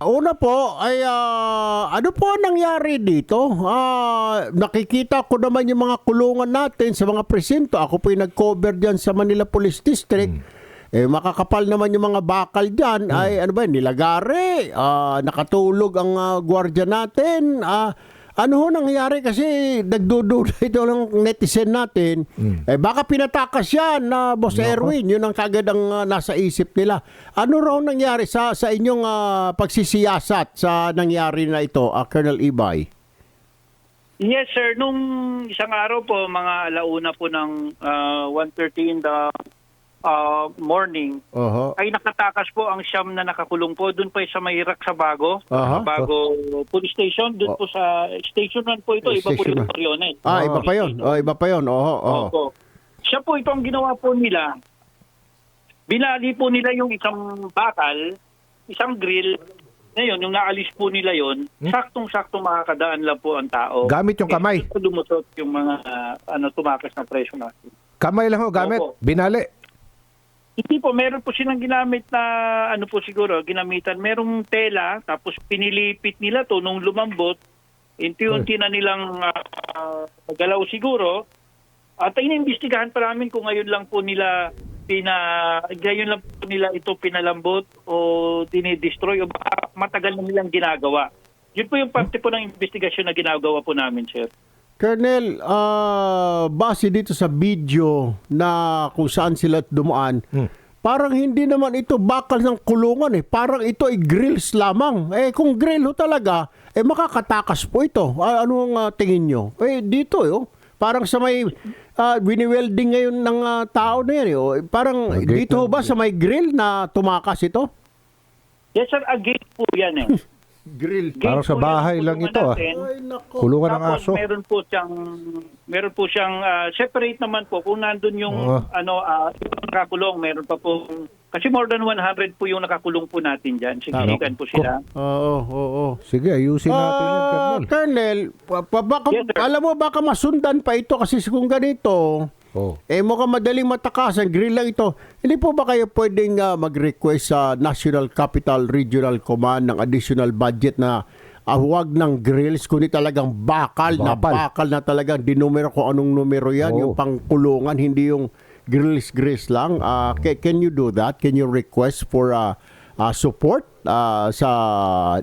Una po ay ah, ano po ang nangyari dito? Ah, nakikita ko naman yung mga kulungan natin sa mga presinto. Ako po yung nag-cover diyan sa Manila Police District. Eh makakapal naman yung mga bakal diyan ay ano ba nilagari. Ah, nakatulog ang ah, gwardiya natin. Ah, ano ho nangyari kasi nagdududa ito ng netizen natin. Eh baka pinatakas yan na Boss Erwin. Yun ang kagad ang ah, nasa isip nila. Ano raw nangyari sa sa inyong ah, pagsisiyasat sa nangyari na ito, ah, Colonel Ibay? Yes, sir. Nung isang araw po, mga alauna po ng ah, 1.30 in the ah, morning, Oho. ay nakatakas po ang siyam na nakakulong po doon pa sa Mayrak sa Bago, sa Bago Police Station. Doon Oh. po sa Station 1 po ito, iba po yung one. Mariones. Ah, iba pa 'yon. Oh, iba pa 'yon. Oho, oho. Opo. Siya po ito ang ginawa po nila. Binali po nila yung isang bakal, isang grill. Ngayon, yung naalis po nila yon, saktong-saktong makakadaan lang po ang tao. Gamit yung kamay. Kaya lumusot yung mga ah, ano tumakas na presyo natin. Kamay lang ho gamit. Opo. Binali. Hindi po, meron po silang ginamit na ano po siguro, ginamitan. Merong tela, tapos pinilipit nila to nung lumambot. Unti-unti na nilang ah, galaw siguro. At iniimbestigahan pa namin kung ngayon lang po nila pina ngayon lang po nila ito pinalambot o dinidestroy o baka matagal na nilang ginagawa. Yun po yung parte po ng investigasyon na ginagawa po namin, sir. Colonel, ah, base dito sa video na kung saan sila dumaan, parang hindi naman ito bakal ng kulungan eh. Parang ito ay grills lamang. Eh kung grill ho talaga, eh makakatakas po ito. Ah, ano ang ah, tingin nyo? Eh dito eh, oh. Parang sa may uh, wini-welding ngayon ng ah, tao na yan eh. oh. Parang dito ba sa may grill na tumakas ito? Yes, sir, agate po yan eh. Grill. Parang sa bahay lang ito, ah. natin. Ay nako. Kulungan ng Tapos aso. meron po siyang meron po siyang ah, separate naman po kung nandun yung Oo. ano ah, yung nakakulong meron pa po kasi more than 100 po yung nakakulong po natin diyan. Sigilikan po sila. Oo, oo, oo. Sige, ayusin natin yan, Ah, Colonel. Colonel, pa, pa- baka, Yes, sir. alam mo baka masundan pa ito kasi kung ganito, Oh. eh mukhang madaling matakasan, grill lang ito. Hindi po ba kayo pwedeng ah, mag-request sa National Capital Regional Command ng additional budget na ah, huwag ng grills, kundi talagang bakal, na Bakal. bakal na talagang dinumero kung anong numero yan, Oo. yung pangkulungan, hindi yung grills-grills lang. Ah, ca- can you do that? Can you request for ah, ah, support ah, sa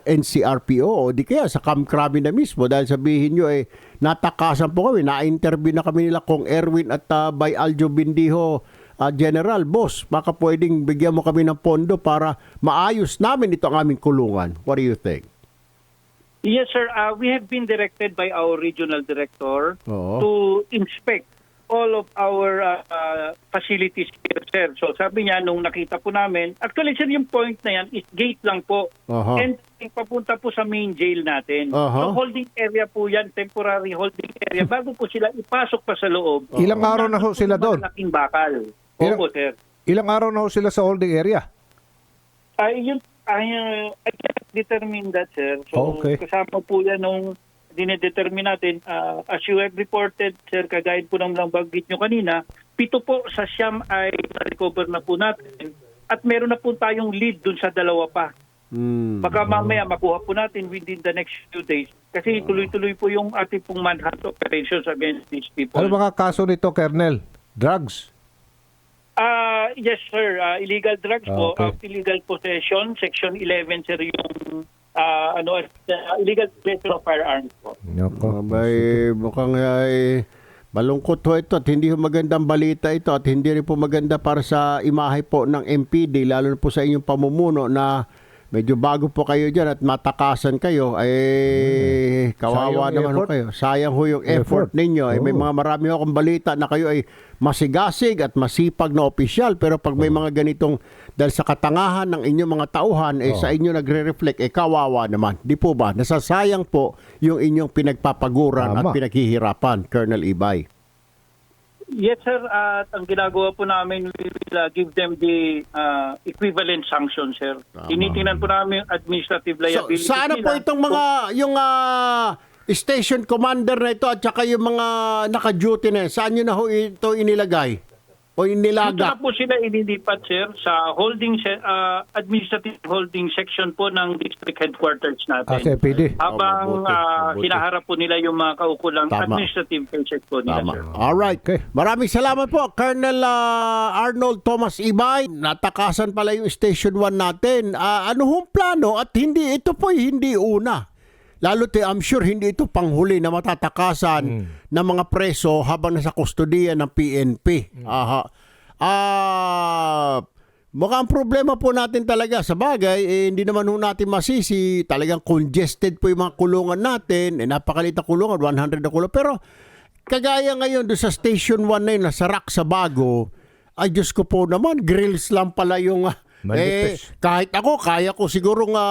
NCRPO o di kaya sa Kamkrami na mismo dahil sabihin nyo eh natakasan po kami, na-interview na kami nila kong Erwin at ah, by Aljo Bindiho ah, General, boss, baka pwedeng bigyan mo kami ng pondo para maayos namin ito ang aming kulungan. What do you think? Yes sir, Ah, we have been directed by our regional director Oo. to inspect all of our ah, ah, facilities here, sir. So sabi niya nung nakita po namin, actually sir yung point na yan is gate lang po. Aha. And papunta po sa main jail natin. Aha. So holding area po yan, temporary holding area bago po sila ipasok pa sa loob. Ilang araw na ho sila doon? Malaking bakal. Ilang- Opo, sir. Ilang araw na ho sila sa holding area? Ay, yun, ay, uh, I can't determine that, sir. So, Okay. kasama po yan nung dinedetermine natin. Uh, as you have reported, sir, kagaya po ng lang banggit nyo kanina, pito po sa siyam ay na-recover na po natin. At meron na po tayong lead dun sa dalawa pa. Hmm. Baka mamaya makuha po natin within the next few days. Kasi tuloy-tuloy po yung ating pong manhunt operations against these people. Ano mga kaso nito, Colonel? Drugs? Ah, yes sir, Ah, illegal drugs po, Okay. Ah, illegal possession, section 11 sir yung ah, ano ah, illegal possession of firearms po. Nako. Abay, mukhang ay malungkot ho ito at hindi ho magandang balita ito at hindi rin po maganda para sa imahe po ng MPD lalo na po sa inyong pamumuno na medyo bago po kayo dyan at matakasan kayo ay kawawa Sayang naman effort. kayo. Sayang ho yung effort, Effort. ninyo. Eh, may mga marami akong balita na kayo ay masigasig at masipag na opisyal pero pag may mga ganitong dahil sa katangahan ng inyong mga tauhan eh Oo. sa inyo nagre-reflect eh kawawa naman. Di po ba? Nasasayang po yung inyong pinagpapaguran at Tama. pinaghihirapan, Colonel Ibay. Yes sir, at ang ginagawa po namin we will ah, give them the ah, equivalent sanction sir. Tama. Tinitingnan po namin yung administrative So, liability sana po nila. itong mga yung ah, station commander na ito at saka yung mga naka-duty na saan nyo na ho ito inilagay? O Dito inilaga? na po sila inilipat, sir, sa holding se- ah, administrative holding section po ng district headquarters natin. Ah. Oh, Habang mabuti, ah, mabuti. hinaharap po nila yung mga kaukulang Tama. administrative cases po nila, Tama. sir. Alright. Okay. Maraming salamat po, Colonel ah, Arnold Thomas Ibay. Natakasan pala yung Station 1 natin. Ah, ano hong plano? At hindi, ito po hindi una. Lalo te, I'm sure hindi ito panghuli na matatakasan ng mga preso habang nasa kustodiya ng PNP. Aha. Ah, mukhang problema po natin talaga sa bagay, eh, hindi naman ho natin masisi, talagang congested po yung mga kulungan natin, eh, napakaliit na kulungan, 100 na kulungan. Pero kagaya ngayon doon sa Station 1 na yun, nasa rack sa bago, ay Diyos ko po naman, grills lang pala yung... ah, eh, Manipis. kahit ako, kaya ko siguro nga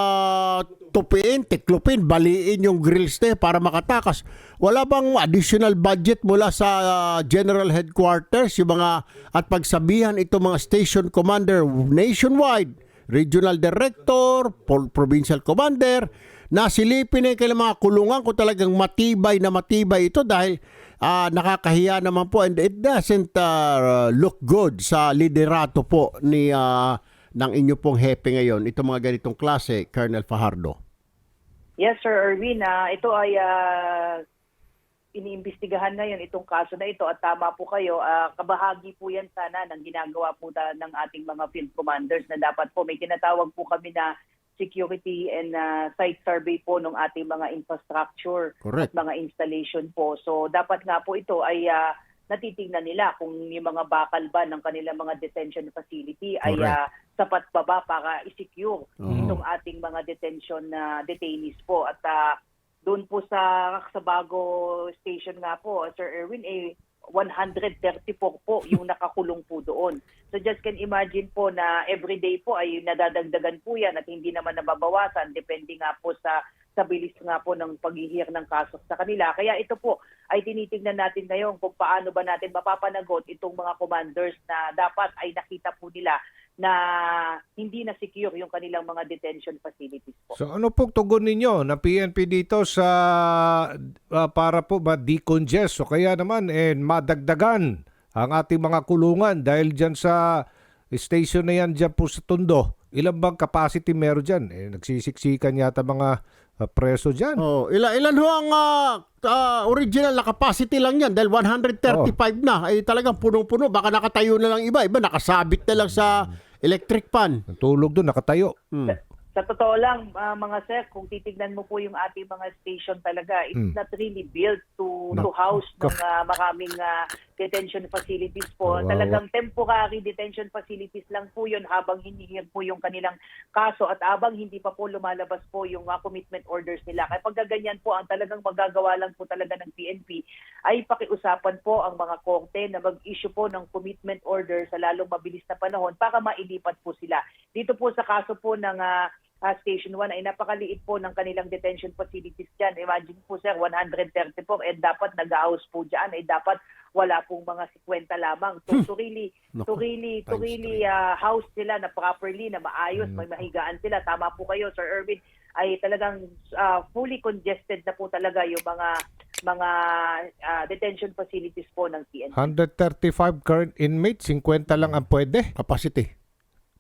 tupiin, tiklupin, baliin yung grills na para makatakas. Wala bang additional budget mula sa ah, General Headquarters, yung mga, at pagsabihan itong mga station commander nationwide, regional director, provincial commander, na silipin na yung kailang mga kulungan kung talagang matibay na matibay ito dahil ah, nakakahiya naman po and it doesn't ah, look good sa liderato po ni ah, ng inyo pong hepe ngayon, itong mga ganitong klase, Colonel Fajardo. Yes, Sir Erwin. ah, ito ay ah, iniimbestigahan ngayon itong kaso na ito at tama po kayo. ah, kabahagi po yan sana ng ginagawa po ta- ng ating mga field commanders na dapat po may tinatawag po kami na security and ah, site survey po ng ating mga infrastructure Correct. at mga installation po. So dapat nga po ito ay ah, natitingnan nila kung yung mga bakal ba ng kanilang mga detention facility ay ah, sapat pa ba para i-secure Oo. itong ating mga detention na detainees po at ah, doon po sa sa bago station nga po Sir Erwin eh 134 po yung nakakulong po doon. So just can imagine po na everyday po ay nadadagdagan po yan at hindi naman nababawasan depende nga po sa sa bilis nga po ng paghihir ng kaso sa kanila. Kaya ito po ay tinitingnan natin ngayon kung paano ba natin mapapanagot itong mga commanders na dapat ay nakita po nila na hindi na secure yung kanilang mga detention facilities po. So ano pong tugon ninyo na PNP dito sa ah, para po ba decongest o kaya naman eh, madagdagan ang ating mga kulungan dahil dyan sa station na yan dyan po sa Tondo. Ilan bang capacity meron dyan? Eh, nagsisiksikan yata mga ah, preso dyan. Oh, ilan ilan ho ang ah, ah, original na capacity lang yan dahil 135 na ay talagang punong-puno baka nakatayo na lang iba iba nakasabit na lang sa electric fan. Tulog doon, nakatayo. Hmm. Sa totoo lang, ah, mga sir, kung titignan mo po yung ating mga station talaga, it's Mm. not really built to Nak- to house ng ah, maraming ah, detention facilities po. Kawawa. Talagang temporary detention facilities lang po yun habang hinihir po yung kanilang kaso at habang hindi pa po lumalabas po yung ah, commitment orders nila. Kaya pag ganyan po, ang talagang magagawa lang po talaga ng PNP ay pakiusapan po ang mga korte na mag-issue po ng commitment order sa lalong mabilis na panahon para mailipat po sila. Dito po sa kaso po ng ah, ah, Station 1 ay napakaliit po ng kanilang detention facilities dyan. Imagine po sir, 130 po and dapat nag-house po dyan ay dapat wala pong mga 50 lamang. So to really, to really, to really ah, house sila na properly, na maayos, may mahigaan sila. Tama po kayo Sir Irvin, ay talagang ah, fully congested na po talaga yung mga mga ah, detention facilities po ng PNP. 135 current inmates, 50 lang ang pwede. Capacity.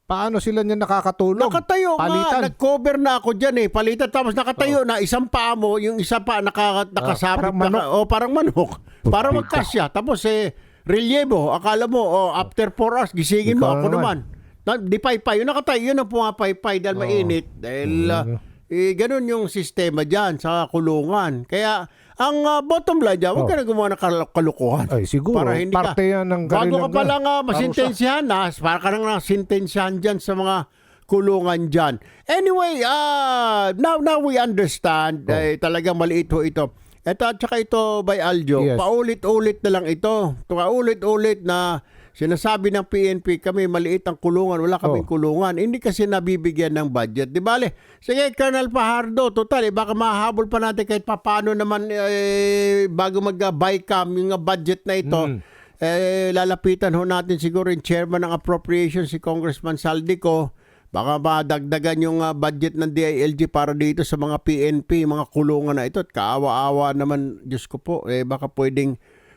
Paano sila niya nakakatulog? Nakatayo Palitan. nga, nag-cover na ako diyan eh. Palitan tapos nakatayo na isang paa mo, yung isa pa naka, nakasabit parang manok. naka- oh, parang manok. para Pupita. magkasya. Tapos eh relievo, akala mo oh, after 4 hours gisingin mo Ikaw ako naman. naman. Na, di paypay, yung nakatayo yun ang pumapaypay dahil mainit. Dahil ah, eh, ganun yung sistema diyan sa kulungan. Kaya ang ah, bottom line dyan, huwag Oh. ka na gumawa ng kal- kalukuhan. Ay, siguro. Para hindi Parte ka, yan ng Bago ka kanilang- pa lang uh, parusa. masintensyahan na, para ka nang nasintensyahan dyan sa mga kulungan dyan. Anyway, ah now, now we understand, Oh. eh, talagang maliit ho ito. Ito at saka ito by Aljo, Yes. paulit-ulit na lang ito. Paulit-ulit na sinasabi ng PNP kami maliit ang kulungan, wala kaming Oh. kulungan. Hindi kasi nabibigyan ng budget. Di bale, sige Colonel Pahardo, total, eh, baka mahabol pa natin kahit papano naman eh, bago mag-buy cam yung budget na ito. Mm. Eh, lalapitan ho natin siguro yung chairman ng appropriation si Congressman Saldico. Baka madagdagan yung uh, budget ng DILG para dito sa mga PNP, mga kulungan na ito. At kaawa-awa naman, Diyos ko po, eh, baka pwedeng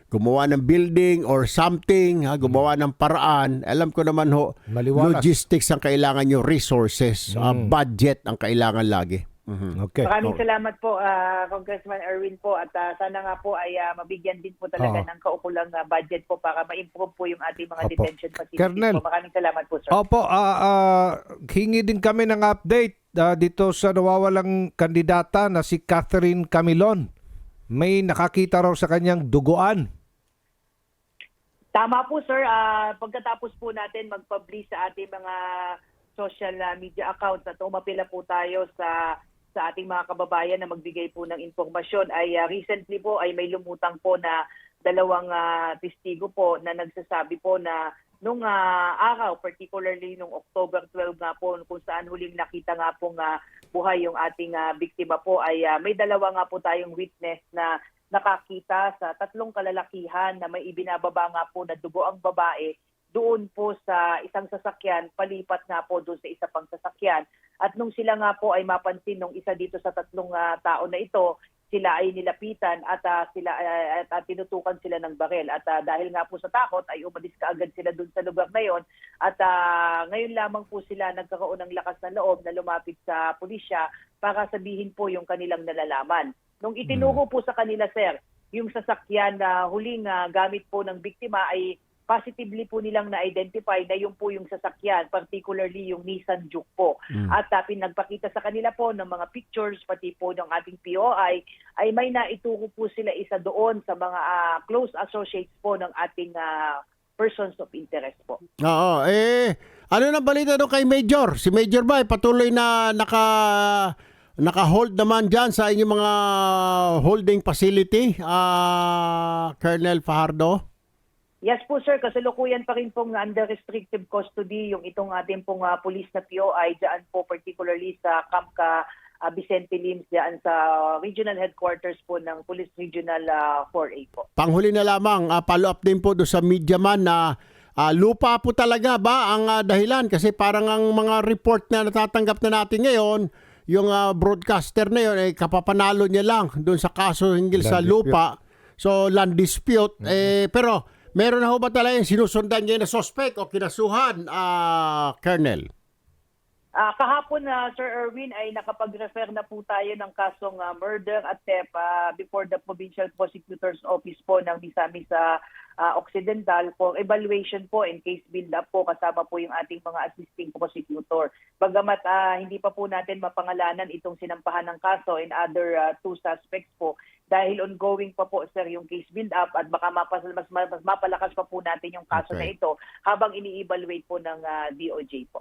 gumawa ng building or something, ha, gumawa ng paraan, alam ko naman ho, Maliwalas. logistics ang kailangan nyo, resources, ah, budget ang kailangan lagi. Mhm. Okay. Maraming salamat po, ah, Congressman Erwin po. At ah, sana nga po ay ah, mabigyan din po talaga Oo. ng kaukulang ah, budget po para ma-improve po yung ating mga Opo. detention facilities Colonel. po. Maraming salamat po, sir. Opo, ah, ah, hingi din kami ng update ah, dito sa nawawalang kandidata na si Catherine Camilon. May nakakita raw sa kanyang duguan. Tama po, sir. Ah, pagkatapos po natin mag-publish sa ating mga social ah, media accounts at umapila po tayo sa sa ating mga kababayan na magbigay po ng impormasyon ay ah, recently po ay may lumutang po na dalawang ah, testigo po na nagsasabi po na nung ah, araw, particularly nung October 12 nga po, kung saan huling nakita nga po nga buhay yung ating ah, biktima po, ay ah, may dalawa nga po tayong witness na nakakita sa tatlong kalalakihan na may ibinababa nga po na dugo ang babae doon po sa isang sasakyan, palipat nga po doon sa isa pang sasakyan. At nung sila nga po ay mapansin nung isa dito sa tatlong ah, tao na ito, sila ay nilapitan at ah, sila ah, at, ah, tinutukan sila ng barel. At ah, dahil nga po sa takot ay umalis kaagad sila doon sa lugar na yon. At ah, ngayon lamang po sila nagkaroon ng lakas ng loob na lumapit sa pulisya para sabihin po yung kanilang nalalaman. Nung itinuro po sa kanila, sir, yung sasakyan na huling ah, gamit po ng biktima ay positively po nilang na-identify na yung po yung sasakyan, particularly yung Nissan Juke po. At uh, pinagpakita sa kanila po ng mga pictures, pati po ng ating POI, ay may naituro po sila isa doon sa mga ah, close associates po ng ating ah, persons of interest po. Oo, eh, ano na balita doon kay Major? Si Major ba ay patuloy na naka naka-hold naman dyan sa inyong mga holding facility, ah Colonel Fajardo? Yes po sir, kasalukuyan pa rin pong under restrictive custody yung itong ating pong ah, police na POI dyan po particularly sa Kamka ah, Vicente Lims dyan sa regional headquarters po ng Police Regional ah, 4A po. Panghuli na lamang, ah, follow up din po doon sa media man na ah, lupa po talaga ba ang ah, dahilan? Kasi parang ang mga report na natatanggap na natin ngayon, yung ah, broadcaster na yun, eh, kapapanalo niya lang doon sa kaso hinggil Land sa dispute. lupa. So, land dispute. Eh, pero, meron na ho ba talaga yung sinusundan niya na suspect o kinasuhan, ah, Colonel? Ah, kahapon na Sir Erwin ay nakapag-refer na po tayo ng kasong ah, murder at theft ah, before the Provincial Prosecutor's Office po ng Misamis sa ah, Occidental for evaluation po and case build up po kasama po yung ating mga assisting prosecutor. Bagamat ah, hindi pa po natin mapangalanan itong sinampahan ng kaso and other ah, two suspects po dahil ongoing pa po sir yung case build up at baka mapas, mas, mas mapalakas pa po natin yung kaso Okay. na ito habang ini-evaluate po ng ah, DOJ po.